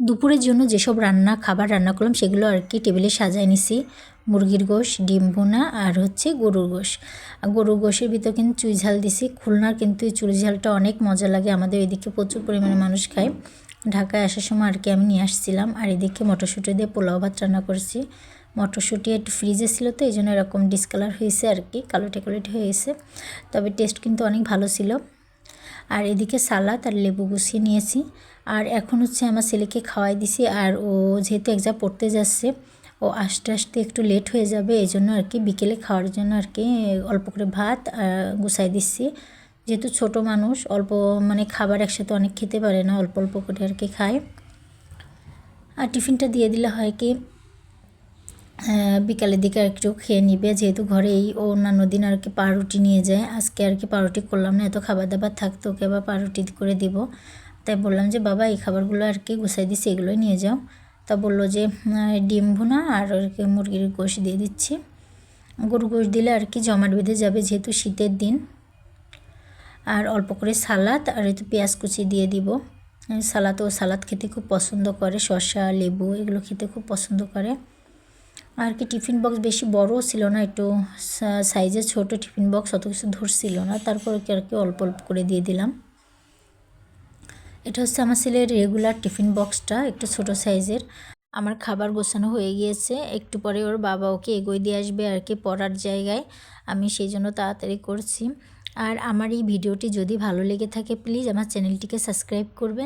দুপুরের জন্য যেসব রান্না, খাবার রান্না করলাম, সেগুলো আর কি টেবিলে সাজায় নিছি। মুরগির গোশ, ডিম বোনা আর হচ্ছে গরুর গোশ। গরুর গোশের ভিতর কিন্তু চুই ঝাল দিছি। খুলনার কিন্তু এই চুই ঝালটা অনেক মজা লাগে। আমাদের এদিকে প্রচুর পরিমাণে মানুষ খায়। ঢাকায় আসার সময় আর কি আমি নিয়ে আসছিলাম। আর এদিকে মটরশুঁটি দিয়ে পোলাও ভাত রান্না করেছি। মটরশুঁটি একটু ফ্রিজে ছিল তো, এই জন্য এরকম ডিসকালার হয়েছে আর কি, কালো টেকোলেট হয়েছে। তবে টেস্ট কিন্তু অনেক ভালো ছিল। আর এদিকে সালাদ আর লেবু গুছিয়ে নিয়েছি। আর এখন হচ্ছে আমার ছেলেকে খাওয়াই দিছি আর ও যেহেতু একজা পড়তে যাচ্ছে, ও আস্তে আস্তে একটু লেট হয়ে যাবে, এই জন্য আর কি বিকেলে খাওয়ার জন্য আর কি অল্প করে ভাত গুছাই দিচ্ছি। যেহেতু ছোট মানুষ, অল্প মানে খাবার একসাথে অনেক খেতে পারে না, অল্প অল্প করে আর কি খায়। আর টিফিনটা দিয়ে দিলে হয় কি বিকালের দিকে আর একটু খেয়ে নিবে, যেহেতু ঘরে এই অন্যান্য দিন আর কি পাউরুটি নিয়ে যায়। আজকে আর কি পাউরুটি করলাম না, এত খাবার দাবার থাকতো, ওকে আবার পাউরুটি করে দিব। তাই বললাম যে, বাবা, এই খাবারগুলো আর কি গুছাই দিচ্ছি এগুলোই নিয়ে যাও। তা বলল যে ডিম ভুনা আর আর কি মুরগির গোশ দিয়ে দিচ্ছি। গরু গোশ দিলে আর কি জমাট বেঁধে যাবে যেহেতু শীতের দিন। আর অল্প করে সালাদ আর একটু পেঁয়াজ কুচি দিয়ে দিব। সালাদ ও সালাদ খেতে খুব পছন্দ করে, শসা, লেবু, এগুলো খেতে খুব পছন্দ করে। আর কি টিফিন বক্স বেশি বড়ও ছিল না, একটু সাইজে ছোট টিফিন বক্স অত কিছু ধরছিল না, তারপর কি আর কি অল্প অল্প করে দিয়ে দিলাম। এটা হচ্ছে আমার ছেলের রেগুলার টিফিন বক্সটা, একটু ছোট সাইজের। আমার খাবার গোছানো হয়ে গিয়েছে, একটু পরে ওর বাবা ওকে এগোয় দিয়ে আসবে আর কি পড়ার জায়গায়। আমি সেই জন্য তাড়াতাড়ি করছি। আর আমার এই ভিডিওটি যদি ভালো লেগে থাকে প্লিজ আমার চ্যানেলটিকে সাবস্ক্রাইব করবেন।